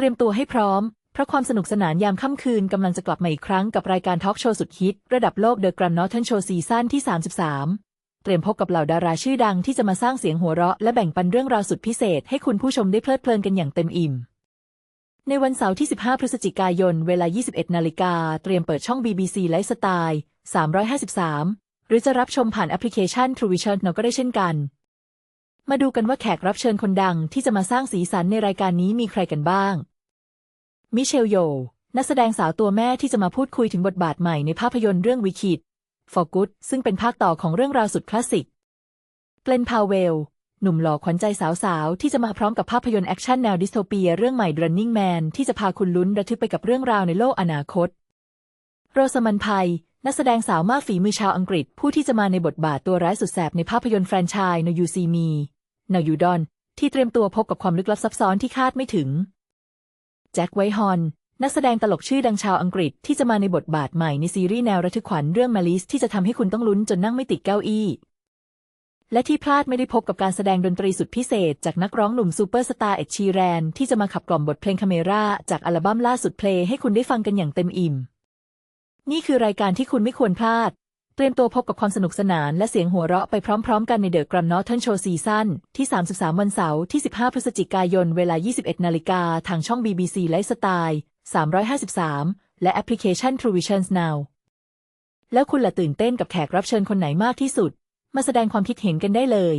เตรียมตัวให้พร้อม เพราะความสนุกสนานยามค่ำคืนกำลังจะกลับมาอีกครั้งกับรายการทอล์กโชว์สุดฮิต ระดับโลก The Grand Norton Show ซีซั่นที่ 33 เตรียมพบกับเหล่าดาราชื่อดังที่จะมาสร้างเสียงหัวเราะและแบ่งปันเรื่องราวสุดพิเศษ ให้คุณผู้ชมได้เพลิดเพลินกันอย่างเต็มอิ่ม ในวันเสาร์ที่ 15 พฤศจิกายน เวลา 21 นาฬิกา เตรียมเปิดช่อง BBC ไลฟ์สไตล์353 หรือจะรับชมผ่านแอปพลิเคชัน True Vision ก็ได้เช่นกันมาดูกันว่าแขกรับเชิญคนดังที่จะมาสร้างสีสันในรายการนี้มีใครกันบ้าง มิเชลโย นักแสดงสาวตัวแม่ที่จะมาพูดคุยถึงบทบาทใหม่ในภาพยนตร์เรื่องวิคิด For Good ซึ่งเป็นภาคต่อของเรื่องราวสุดคลาสสิกเกลนพาวเวล หนุ่มหล่อขวัญใจสาวๆ ที่จะมาพร้อมกับภาพยนตร์แอคชั่นแนวดิสโทเปียเรื่องใหม่ Running Man ที่จะพาคุณลุ้นระทึกไปกับเรื่องราวในโลกอนาคต โรสมันไพนักแสดงสาวมากฝีมือชาวอังกฤษ ผู้ที่จะมาในบทบาทตัวร้ายสุดแสบในภาพยนตร์แฟรนไชส์ No You See Me No You Don ที่เตรียมตัวพบกับความลึกลับซับซ้อนที่คาดไม่ถึง แจ็คไวฮอนนักแสดงตลกชื่อดังชาวอังกฤษที่จะมาในบทบาทใหม่ในซีรีส์แนวระทึกขวัญเรื่องมาลิสที่จะทำให้คุณต้องลุ้นจนนั่งไม่ติดเก้าอี้ และที่พลาดไม่ได้พบกับการแสดงดนตรีสุดพิเศษ จากนักร้องหนุ่มซูเปอร์สตาร์เอ็ดชีแรน ที่จะมาขับกล่อมบทเพลงคาเมราจากอัลบั้มล่าสุดเพลงให้คุณได้ฟังกันอย่างเต็มอิ่ม นี่คือรายการที่คุณไม่ควรพลาด เตรียมตัวพบกับความสนุกสนานและเสียงหัวเราะไปพร้อมๆ กันในเดอะกรัมนอ r เทนโชว์ซีซั่นที่ 33 วันเสาร์ที่ 15 พฤศจิกายน เวลา 21 นาฬิกาทางช่อง BBC ไลฟ์สไตล์353 และแอปพลิเคชัน True Vision Now แล้วคุณล่ะตื่นเต้นกับแขกรับเชิญคนไหนมากที่สุด มาแสดงความคิดเห็นกันได้เลย